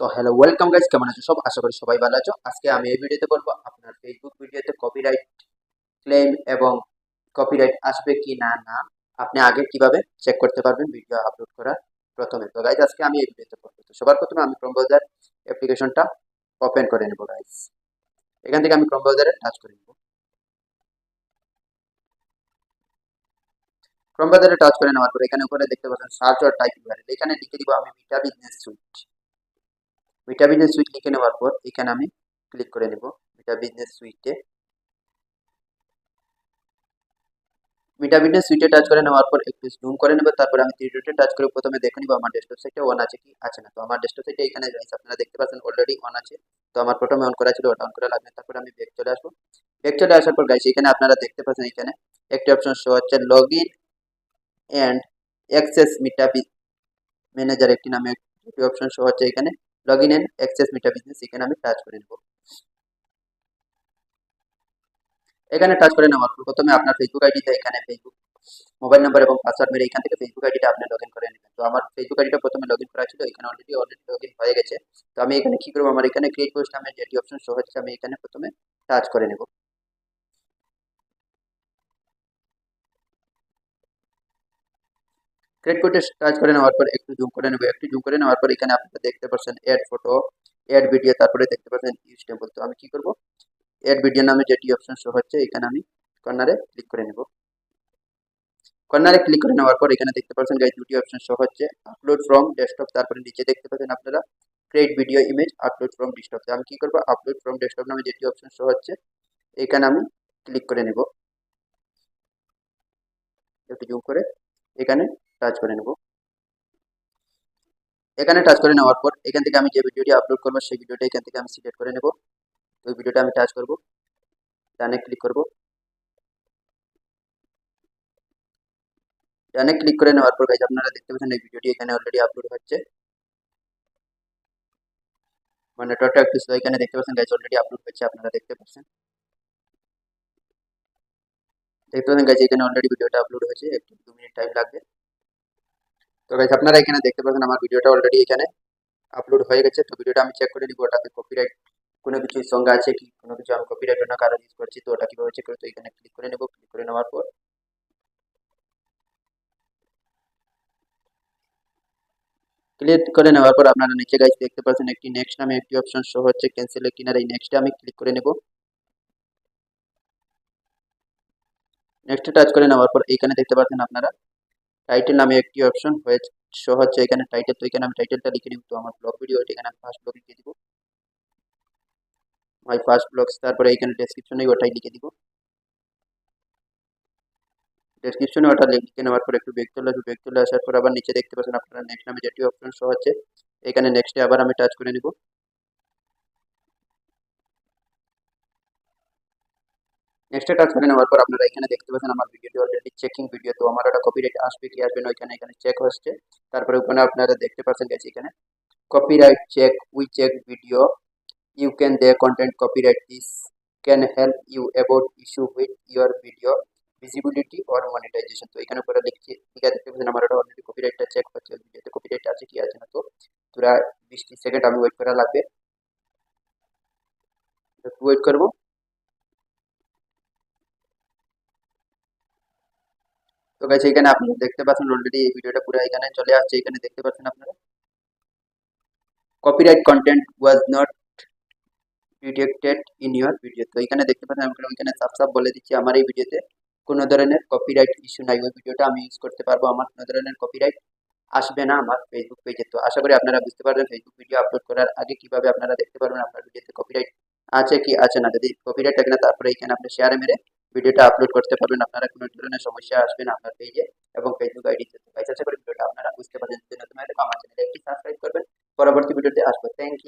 তো hello welcome guys কেমন আছো? সব আশা করি সবাই ভালো আছো। আজকে আমি এই ভিডিওতে বলব আপনার ফেসবুক ভিডিওতে কপিরাইট ক্লেম এবং কপিরাইট আসবে কি না না, আপনি আগে কীভাবে চেক করতে পারবেন ভিডিও আপলোড করার প্রথমে। তো গাইজ আজকে আমি এই ভিডিওতে বলব। তো সবার প্রথমে আমি ক্রোম ব্রাউজার অ্যাপ্লিকেশনটা ওপেন করে নেব গাইজ এখান থেকে আমি ক্রোম ব্রাউজারে টাচ করে নেব। ক্রোম ব্রাউজারে টাচ করে নেওয়ার পর এখানে উপরে দেখতে পাচ্ছেন সার্চ আর টাইপ এখানে লিখে দিব আমি Meta business suite Meta business suite লিখে নেওয়ার পর এখানে আমি ক্লিক করে নেব মিটা বিজনেস সুইটে মিটা বিজনেস সুইটে টাচ করে নেওয়ার পর একটু জুম করে নেব, তারপর আমি থ্রি টাচ করে প্রথমে দেখে নিব আমার ডেস্কটপ সাইটে অন আছে কি, আছে না। তো আমার ডেস্কটপ সাইটে এখানে আপনারা দেখতে পাচ্ছেন অলরেডি অন আছে। তো আমার প্রথমে অন করা ছিল, ওটা অন করা লাগবে তারপর আমি ব্যাক চলে আসব। ব্যাক চলে আসার পর গাইছি এখানে আপনারা দেখতে পাচ্ছেন এখানে একটি অপশন শো হচ্ছে log in and access Meta manager একটি নামে একটি অপশন শো হচ্ছে এখানে। Log in and access Meta business এখানে আমি টাচ করে নেব। এখানে টাচ করে নেওয়ার পর প্রথমে আপনার ফেসবুক আইডিতে এখানে ফেসবুক মোবাইল নাম্বার এবং পাসওয়ার্ড মেরে এখান থেকে ফেসবুক আইডিটা আপনি লগ ইন করে নেবেন। তো আমার ফেসবুক আইডিটা প্রথমে লগ ইন করা ছিল, এখানে অলরেডি অলরেডি লগ ইন হয়ে গেছে। তো আমি এখানে কি করব? আমার এখানে ক্রিয়েট পোস্ট নামে যেটি অপশন সহ হচ্ছে, আমি এখানে প্রথমে টাচ করে নেব। ক্রিয়েট কোডে টাচ করে নেওয়ার পর একটু জুম করে নেব। একটু জুম করে নেওয়ার পর এখানে আপনারা দেখতে পাচ্ছেন অ্যাড ফটো অ্যাড ভিডিও তারপরে দেখতে পাচ্ছেন ইউজ টেম্পল তো আমি কি করব? অ্যাড ভিডিও নামে যেটি অপশন শো হচ্ছে, এখানে আমি কর্নারে ক্লিক করে নেব। কর্নারে ক্লিক করে নেওয়ার পর এখানে দেখতে পাচ্ছেন গাইজ দুটি অপশন শো হচ্ছে। আপলোড ফ্রম ডেস্কটপ তারপরে নিচে দেখতে পাচ্ছেন আপনারা create video image upload from desktop আমি কি করব? আপলোড ফ্রম ডেস্কটপ নামে যেটি অপশন শো হচ্ছে, এখানে আমি ক্লিক করে নেব। একটু জুম করে, এখানে টাচ করে নেব। এখানে টাচ করে নেওয়ার পর এখান থেকে আমি যে ভিডিওটি আপলোড করব, সেই ভিডিওটা এখান থেকে আমি সিলেক্ট করে নেব। ওই ভিডিওটা আমি টাচ করব। ডানে ক্লিক করব। ডানে ক্লিক করে নেওয়ার পর গাইজ আপনারা দেখতে পাচ্ছেন এই ভিডিওটি এখানে অলরেডি আপলোড হচ্ছে। মানে নেটওয়ার্কটা একটু স্লো এখানে দেখতে পাচ্ছেন গাইজ অলরেডি আপলোড হচ্ছে, আপনারা দেখতে পাচ্ছেন। দেখতে পাচ্ছেন গাইজ এখানে অলরেডি ভিডিওটা আপলোড হয়েছে, একটু দু মিনিট টাইম লাগবে। তো গাইজ আপনারা এখানে দেখতে পাচ্ছেন আমার ভিডিওটা অলরেডি এখানে আপলোড হয়ে গেছে। তো ভিডিওটা আমি চেক করে নিব, ওটাতে কপিরাইট কোনো কিছু সঙ্গে আছে কি, কোনো কিছু আমি কপিরাইট না কারও ইউজ করছি, তো ওটা কীভাবে চেক করে তো এখানে ক্লিক করে নেব ক্লিক করে নেওয়ার পর ক্লিক করে নেওয়ার পর আপনারা নিচে গাইজ দেখতে পাচ্ছেন একটি নেক্সট নামে একটি অপশন শো হচ্ছে ক্যান্সেলের কিনারে এই নেক্সটে আমি ক্লিক করে নেব। নেক্সটে টাচ করে নেওয়ার পর এখানে দেখতে পাচ্ছেন আপনারা টাইটেল নামে একটি অপশন হয়ে শো হচ্ছে এখানে টাইটেল তো এখানে আমি টাইটেলটা লিখে নিব। তো আমার ব্লগ ভিডিও এখানে আমি ফার্স্ট ব্লগ লিখে দিব। মাই ফার্স্ট ব্লগস তারপরে এখানে ডেসক্রিপশনে ওটাই লিখে দিব। ডেসক্রিপশনে ওটা লিখে নেওয়ার পর একটু বেগ চলে আসবে। বেগ চলে আসার পর আবার নিচে দেখতে পাচ্ছেন আপনারা নেক্সট নামে যেটি অপশন শো হচ্ছে। এখানে নেক্সটে আবার আমি টাচ করে নিব। নেক্সটে টাচ করে নেওয়ার পর আপনারা এখানে দেখতে পাচ্ছেন আমার ভিডিওটি অলরেডি চেকিং ভিডিও তো আমার ওটা কপিরাইট আসবে কি আসবে না, ওইখানে, এখানে চেক হচ্ছে। তারপরে ওখানে আপনারা দেখতে পাচ্ছেন গেছে এখানে copyright check we check video, you can the content copyright this can help you about issue with your video, visibility or monetization, তো এখানে উপরে লিখছি লিখে দেখতে পাচ্ছেন আমার ওটা অলরেডি কপিরাইটটা চেক হচ্ছে ভিডিওতে কপিরাইট আছে কি আছে না, তো পুরা বিশ সেকেন্ড আমি ওয়েট করা লাগবে। একটু ওয়েট করব। তো গাইছে এখানে আপনারা দেখতে পাচ্ছেন অলরেডি এই ভিডিওটা পুরো এখানে চলে আসছে। এখানে দেখতে পাচ্ছেন আপনারা? Copyright content was not detected in your video তো এখানে দেখতে পাচ্ছেন, আমি এখানে সাফ সাফ বলে দিচ্ছি আমার এই ভিডিওতে। কোনো ধরনের কপিরাইট ইস্যু নাই। ওই ভিডিওটা আমি ইউজ করতে পারব আমার। কোনো ধরনের কপিরাইট আসবে না আমার ফেসবুক পেজে তো আশা করি আপনারা বুঝতে পারবেন ফেসবুক ভিডিও আপলোড করার আগে কীভাবে আপনারা দেখতে পারবেন আপনার ভিডিওতে কপিরাইট আছে কি আছে না। যদি কপিরাইট থাকে না, তারপরে এখানে আপনি শেয়ারে মেরে ভিডিওটা আপলোড করতে পারবেন। আপনারা কোনো ধরনের সমস্যা আসবে না আপনার পেজে এবং ফেসবুক আইডিতে আশা করি ভিডিওটা আপনারা বুঝতে পারবেন যদি আমার চ্যানেলে একটি সাবস্ক্রাইব করবেন। পরবর্তী ভিডিওতে আসব। Thank you